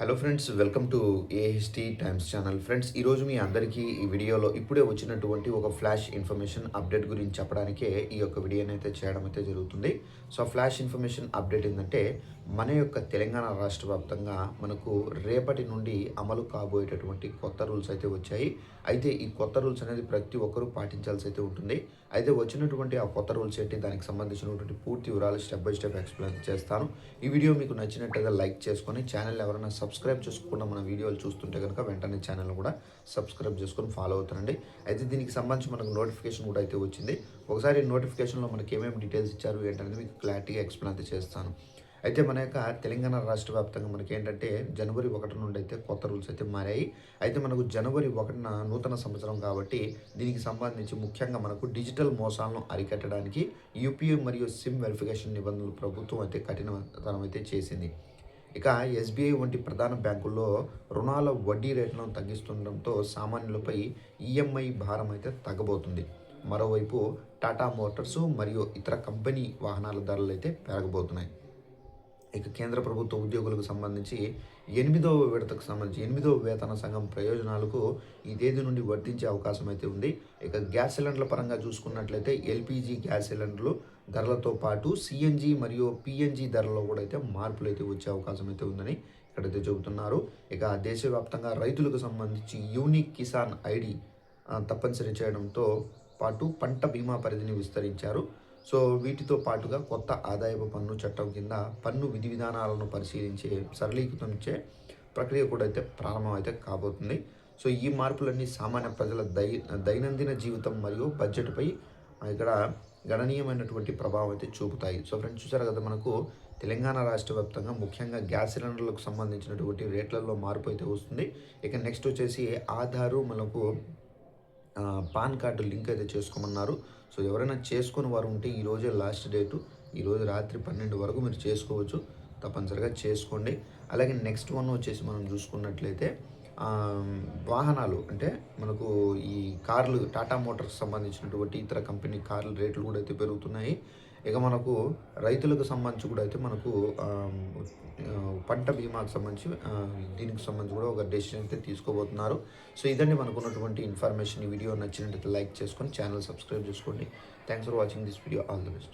Hello friends welcome to AHT times channel friends ఈరోజు మీ అందరికీ ఈ వీడియోలో ఇప్పుడే వచ్చినటువంటి ఒక ఫ్లాష్ ఇన్ఫర్మేషన్ అప్డేట్ గురించి చెప్పడానికే ఈ యొక్క వీడియోని అయితే చేయడం అయితే జరుగుతుంది. సో ఫ్లాష్ ఇన్ఫర్మేషన్ అప్డేట్ ఏంటంటే మన యొక్క తెలంగాణ రాష్ట్ర వ్యాప్తంగా మనకు రేపటి నుండి అమలు కాబోయేటటువంటి కొత్త రూల్స్ అయితే వచ్చాయి. అయితే ఈ కొత్త రూల్స్ అనేది ప్రతి ఒక్కరూ పాటించాల్సి అయితే ఉంటుంది. అయితే వచ్చినటువంటి ఆ కొత్త రూల్స్ ఏంటి దానికి సంబంధించినటువంటి పూర్తి వివరాలు స్టెప్ బై స్టెప్ ఎక్స్ప్లెయిన్ చేస్తాను. ఈ వీడియో మీకు నచ్చినట్లయితే లైక్ చేసుకొని ఛానల్ ఎవరైనా సబ్ సబ్స్క్రైబ్ చేసుకోకుండా మన వీడియోలు చూస్తుంటే కనుక వెంటనే ఛానల్ కూడా సబ్స్క్రైబ్ చేసుకొని ఫాలో అవుతానండి అయితే దీనికి సంబంధించి మనకు నోటిఫికేషన్ కూడా అయితే వచ్చింది. ఒకసారి నోటిఫికేషన్లో మనకి ఏమేమి డీటెయిల్స్ ఇచ్చారు ఏంటనేది మీకు క్లారిటీగా ఎక్స్ప్లెయిన్ అయితే చేస్తాను. అయితే మన యొక్క తెలంగాణ రాష్ట్ర వ్యాప్తంగా మనకి ఏంటంటే జనవరి ఒకటి నుండి అయితే కొత్త రూల్స్ అయితే మారాయి. అయితే మనకు జనవరి ఒకటిన నూతన సంవత్సరం కాబట్టి దీనికి సంబంధించి ముఖ్యంగా మనకు డిజిటల్ మోసాలను అరికట్టడానికి యూపీఐ మరియు సిమ్ వెరిఫికేషన్ నిబంధనలు ప్రభుత్వం అయితే కఠినతరం అయితే చేసింది. ఇక ఎస్బీఐ వంటి ప్రధాన బ్యాంకుల్లో రుణాల వడ్డీ రేట్లను తగ్గిస్తుండటంతో సామాన్యులపై ఈఎంఐ భారం అయితే తగ్గబోతుంది. మరోవైపు టాటా మోటార్స్ మరియు ఇతర కంపెనీ వాహనాల ధరలు అయితే పెరగబోతున్నాయి. ఇక కేంద్ర ప్రభుత్వ ఉద్యోగులకు సంబంధించి ఎనిమిదవ విడతకు సంబంధించి ఎనిమిదవ వేతన సంఘం ప్రయోజనాలకు ఈ తేదీ నుండి వర్తించే అవకాశం అయితే ఉంది. ఇక గ్యాస్ సిలిండర్ల పరంగా చూసుకున్నట్లయితే ఎల్పిజి గ్యాస్ సిలిండర్లు ధరలతో పాటు సిఎన్జి మరియు పిఎన్జి ధరల్లో కూడా అయితే మార్పులు అయితే వచ్చే అవకాశం అయితే ఉందని ఇక్కడైతే చెబుతున్నారు. ఇక దేశవ్యాప్తంగా రైతులకు సంబంధించి యూనిక్ కిసాన్ ఐడి తప్పనిసరి చేయడంతో పాటు పంట బీమా పరిధిని విస్తరించారు. సో వీటితో పాటుగా కొత్త ఆదాయపు పన్ను చట్టం కింద పన్ను విధి విధానాలను పరిశీలించే సరళీకృతంచే ప్రక్రియ కూడా అయితే ప్రారంభం అయితే కాబోతుంది. సో ఈ మార్పులన్నీ సామాన్య ప్రజల దై దైనందిన జీవితం మరియు బడ్జెట్పై ఇక్కడ గణనీయమైనటువంటి ప్రభావం అయితే చూపుతాయి. సో ఫ్రెండ్స్ చూసారు కదా మనకు తెలంగాణ రాష్ట్ర వ్యాప్తంగా ముఖ్యంగా గ్యాస్ సిలిండర్లకు సంబంధించినటువంటి రేట్లలో మార్పు అయితే వస్తుంది. ఇక నెక్స్ట్ వచ్చేసి ఆధారు మనకు పాన్ కార్డు లింక్ అయితే చేసుకోమన్నారు. సో ఎవరైనా చేసుకుని వారు ఉంటే ఈరోజే లాస్ట్ డేటు ఈరోజు రాత్రి పన్నెండు వరకు మీరు చేసుకోవచ్చు. తప్పనిసరిగా చేసుకోండి. అలాగే నెక్స్ట్ వన్ వచ్చేసి మనం చూసుకున్నట్లయితే వాహనాలు అంటే మనకు ఈ కార్లు టాటా మోటార్స్ సంబంధించినటువంటి ఇతర కంపెనీ కార్ల రేట్లు కూడా అయితే పెరుగుతున్నాయి. ఇక మనకు రైతులకు సంబంధించి కూడా అయితే మనకు పంట బీమాకు సంబంధించి దీనికి సంబంధించి కూడా ఒక డెసిషన్ అయితే తీసుకోబోతున్నారు. సో ఇదండి మనకు ఉన్నటువంటి ఇన్ఫర్మేషన్ ఈ వీడియో నచ్చినట్లయితే లైక్ చేసుకొని ఛానల్ సబ్స్క్రైబ్ చేసుకోండి. Thanks for watching this video all the best